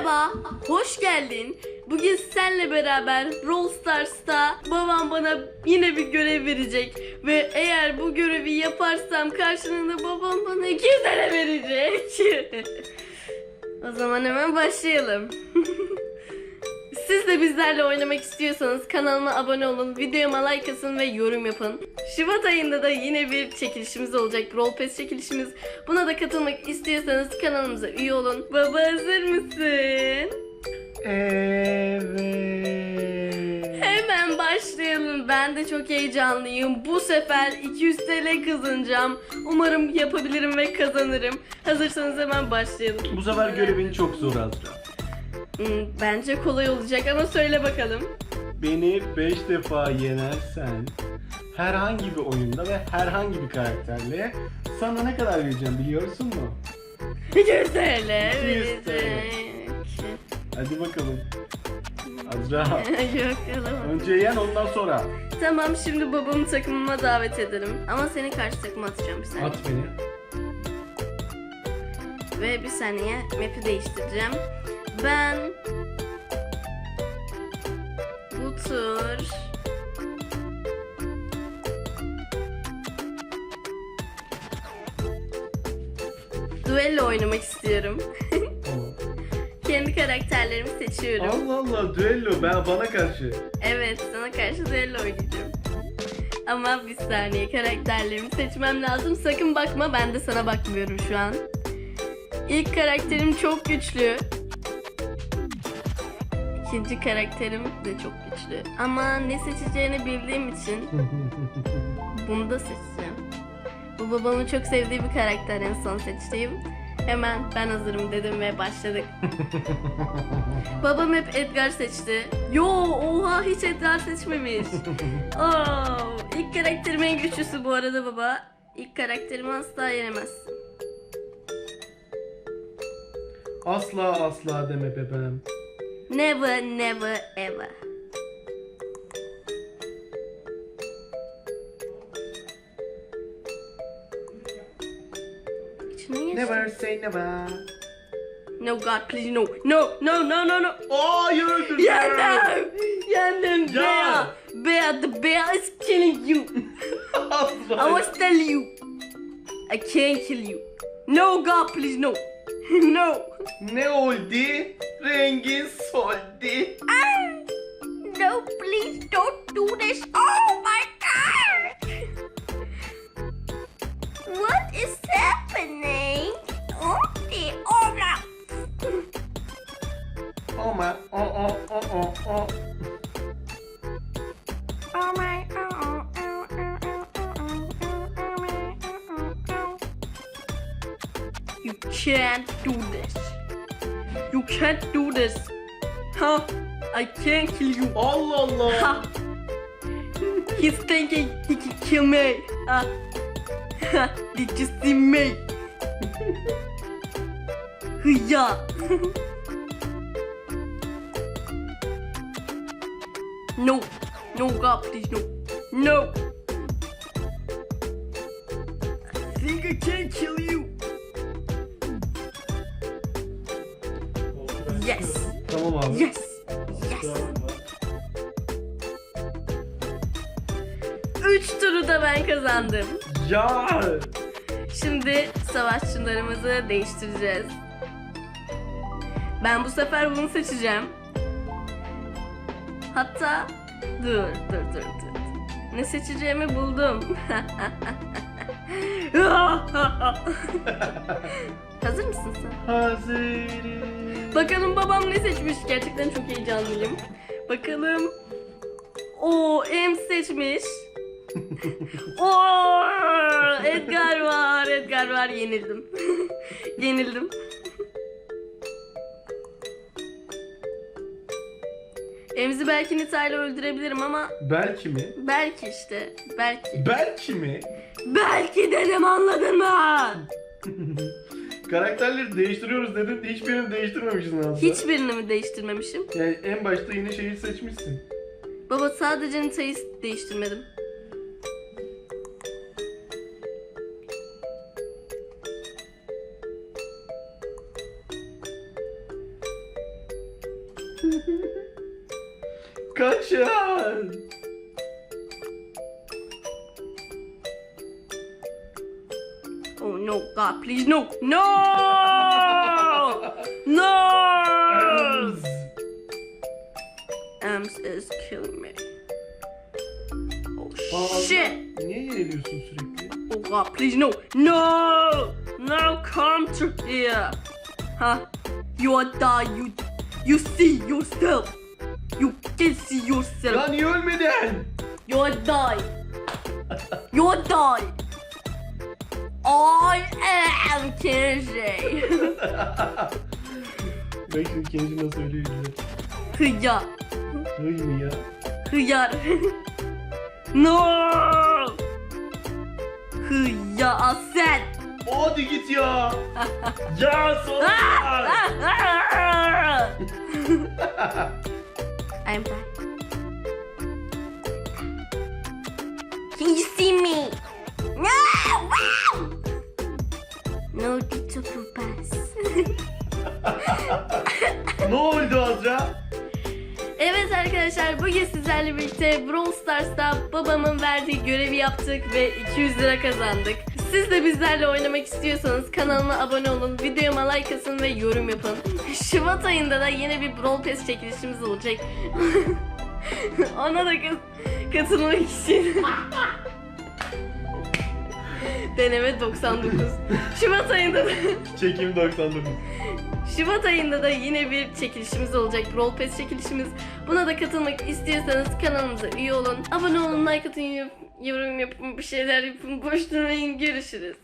Merhaba, hoş geldin. Bugün senle beraber Brawl Stars'ta babam bana yine bir görev verecek. Ve eğer bu görevi yaparsam karşılığında babam bana 200 TL verecek. o zaman hemen başlayalım. Siz de bizlerle oynamak istiyorsanız kanalıma abone olun, videoma like atın ve yorum yapın. Şubat ayında da yine bir çekilişimiz olacak. Brawl Pass çekilişimiz. Buna da katılmak istiyorsanız kanalımıza üye olun. Baba hazır mısın? Evet. Hemen başlayalım. Ben de çok heyecanlıyım. Bu sefer 200 TL kazanacağım. Umarım yapabilirim ve kazanırım. Hazırsanız hemen başlayalım. Bu sefer görevin çok zor Azra. Hmm, bence kolay olacak ama söyle bakalım. Beni 5 defa yenersen herhangi bir oyunda ve herhangi bir karakterle sana ne kadar vereceğim biliyorsun mu? 200 TL 200 TL. verecek. Hadi bakalım. Azra. Yok alamam. Önce yen ondan sonra. Tamam şimdi babamı takımıma davet ederim. Ama seni karşı takıma atacağım bir saniye. At beni. Ve bir saniye map'i değiştireceğim. Ben bu tur Duello oynamak istiyorum. Kendi karakterlerimi seçiyorum. Allah Allah düello ben bana karşı. Evet, sana karşı duello oynayacağım. Ama bir saniye karakterlerimi seçmem lazım. Sakın bakma, ben de sana bakmıyorum şu an. İlk karakterim çok güçlü. İkinci karakterim de çok güçlü. Ama ne seçeceğini bildiğim için bunu da seçeceğim. Bu babamın çok sevdiği bir karakter en son seçtiğim. Hemen ben hazırım dedim ve başladık. Babam hep Edgar seçti. Yo oha hiç Edgar seçmemiş. Oo, ilk karakterim en güçlüsü bu arada baba. İlk karakterimi asla yenemezsin. asla asla deme bebeğim. Never never ever. Never say never. No God please no. No no no no no. Oh, you're öldürdüm. Yendim. Yendim. Ya. Bear. Bear the bear is killing you. I Asla. was telling you. I can't kill you. No God please no. no. No, oldu? Rengin soldu. Ah! No please don't do this. Oh my God. What is happening? Oh, the oh no. Ama o o o o o. Oh my oh oh oh oh oh oh oh my oh oh oh. You can't do this. You can't do this. Huh? I can't kill you. Oh, Allah Allah. Ha. He's thinking he can kill me. Ha. Did you see me? Hıya. no. No God please no. No. I think I can kill you. Abi. Yes. Yes. Üç turu da ben kazandım. Ya. Şimdi savaşçılarımızı değiştireceğiz. Ben bu sefer bunu seçeceğim. Hatta dur dur dur dur. Ne seçeceğimi buldum. Hazır mısın sen? Hazırım. Bakalım babam ne seçmiş? Gerçekten çok heyecanlıyım. Bakalım. O M seçmiş. Oo, Edgar var, Edgar var. Yenildim. Yenildim. Emzi belki Nita'yla öldürebilirim ama Belki mi? belki işte. Belki. Belki mi? Belki dedim anladın mı? Karakterleri değiştiriyoruz dedin de hiçbirini değiştirmemişsin aslında. Hiçbirini mi değiştirmemişim? Yani en başta yine şeyi seçmişsin. Baba sadece Nita'yı değiştirmedim. Kaçın. No, God, please, no, no, no! Ems is killing me. Oh shit! Niye yeniliyorsun sürekli? Oh God, please, no, no, no, come to here. Huh? You are die. You, you see yourself. You can see yourself. Ya niye ölmedin? You are die. You are die. I am Kenji. Bak şimdi Kenji nasıl söylüyor izle. Hıyar. Hıy mı ya? Hıyar. no. Hıyar sen. Hadi git ya. ya son. I'm back. Can you see me? To pass. ne oldu Azra? evet arkadaşlar bugün sizlerle birlikte Brawl Stars'ta babamın verdiği görevi yaptık ve 200 lira kazandık. Siz de bizlerle oynamak istiyorsanız kanalıma abone olun, videoma like atın ve yorum yapın. Şubat ayında da yine bir Brawl Pass çekilişimiz olacak. Ona da kat- katılmak için. Deneme 99. Şubat ayında da Çekim 99. Şubat ayında da yine bir çekilişimiz olacak. Brawl Pass çekilişimiz. Buna da katılmak istiyorsanız kanalımıza üye olun. Abone olun, like atın, yorum yapın, bir şeyler yapın. Boş durmayın. Görüşürüz.